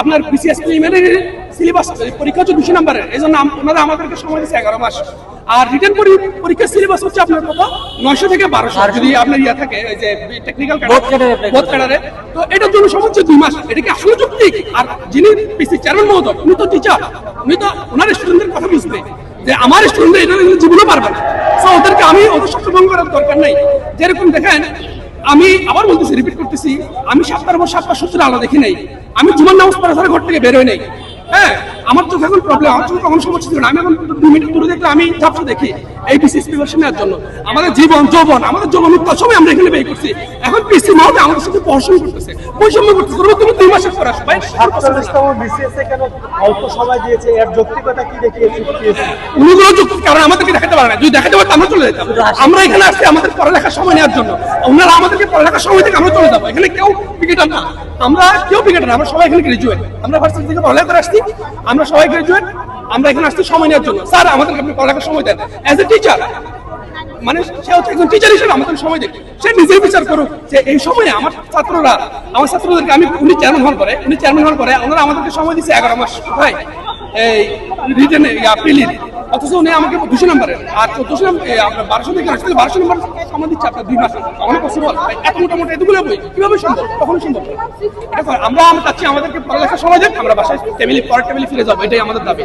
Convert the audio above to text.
আপনার BCS preliminary syllabus পরীক্ষা হচ্ছে দুশো নাম্বারের এই জন্য ওনারা আমাদেরকে সময় দিচ্ছে এগারো মাস। আর রিটার্ন পরীক্ষার সিলেবাস হচ্ছে আপনার কত? নয়শো থেকে বারোশো যদি আপনার ইয়ে থাকে ওই যে টেকনিক্যাল বোধ ক্যাডারে তো এটার জন্য দুই মাস। এটা কি আসলে যৌক্তিক আর যিনি পিসি চেয়ারম্যান মহোদয় উনি তো টিচার উনি তো ওনার স্টুডেন্টদের কথা বুঝবে যে আমার স্টুডেন্টদের এটা জীবনও পারবে না। ওদেরকে আমি ওদের সচেতন করার দরকার নেই। যেরকম দেখেন আমি আবার বলতেছি রিপিট করতেছি, আমি সাতটার পর সাতটা সূত্রে আলো দেখি নাই। আমি জুমার নামাজ পড়া ঘর থেকে বেরোয় নাই। হ্যাঁ আমার তো এখন প্রবলেম আমার চোখে কখনো সমস্যা ছিল না। আমি এখন দুই মিনিট দূরে দেখলে আমি ঝাপসা দেখি এই বিসিএস প্রিপারেশন নেওয়ার জন্য। আমাদের জীবন যৌবন আমাদের যৌবন উত্তর সবই আমরা এখানে ব্যয় করছি। এখন পিসি মহোদয় আমাদের সাথে পড়াশোনা করতেছে বৈষম্য করতেছে ওরা তুমি দুই মাসের পড়া ভাই। সাতচল্লিশতম বিসিএস এ কেন অল্প সময় দিয়েছে? এর যৌক্তিকতা কি দেখিয়েছে উনিগুলো যুক্ত কারণ আমাদেরকে দেখাতে পারে না। যদি দেখাতে পারতো আমরা চলে যেতাম। আমরা এখানে আসছি আমাদের পড়ালেখার সময় নেওয়ার জন্য। ওনারা আমাদেরকে পড়ালেখার সময় থেকে আমরা চলে যাব। এখানে কেউ ক্রিকেটার না। আমরা কেউ ক্রিকেটার না, আমরা সবাই এখানে গ্রাজুয়েট আমরা ভার্সিটি থেকে পড়ালেখা করে আসছি, আমরা সবাই গ্রাজুয়েট আমরা এখানে আসছি সময় নেওয়ার জন্য। স্যার আমাদেরকে আপনি পড়ালেখার সময় দেন। অ্যাজ এ টিচার মানে সে হচ্ছে একজন টিচার হিসেবে আমাদের সময় দেখে সে নিজেই বিচার করুক যে এই সময়ে আমার ছাত্ররা, আমার ছাত্রদেরকে আমি, উনি চেয়ারম্যান হওয়ার পরে, উনি চেয়ারম্যান হওয়ার পরে ওনারা আমাদেরকে সময় দিচ্ছে এগারো মাস। ভাই এই অথচ উনি আমাকে দুশো নম্বরের আর চোদ্দশো নম্বর আপনার বারোশো থেকে আসলে বারোশো নম্বর সময় দিচ্ছে আপনার দুই মাস। কখনো পসিবল এত মোটামুটি এতগুলো বই, কীভাবে সম্ভব? কখনো সম্ভব আমরা আমরা চাচ্ছি আমাদেরকে পড়ালেখা সময় দেন আমরা বাসায় ফ্যামিলি পরের ফিরে যাব, এটাই আমাদের দাবি।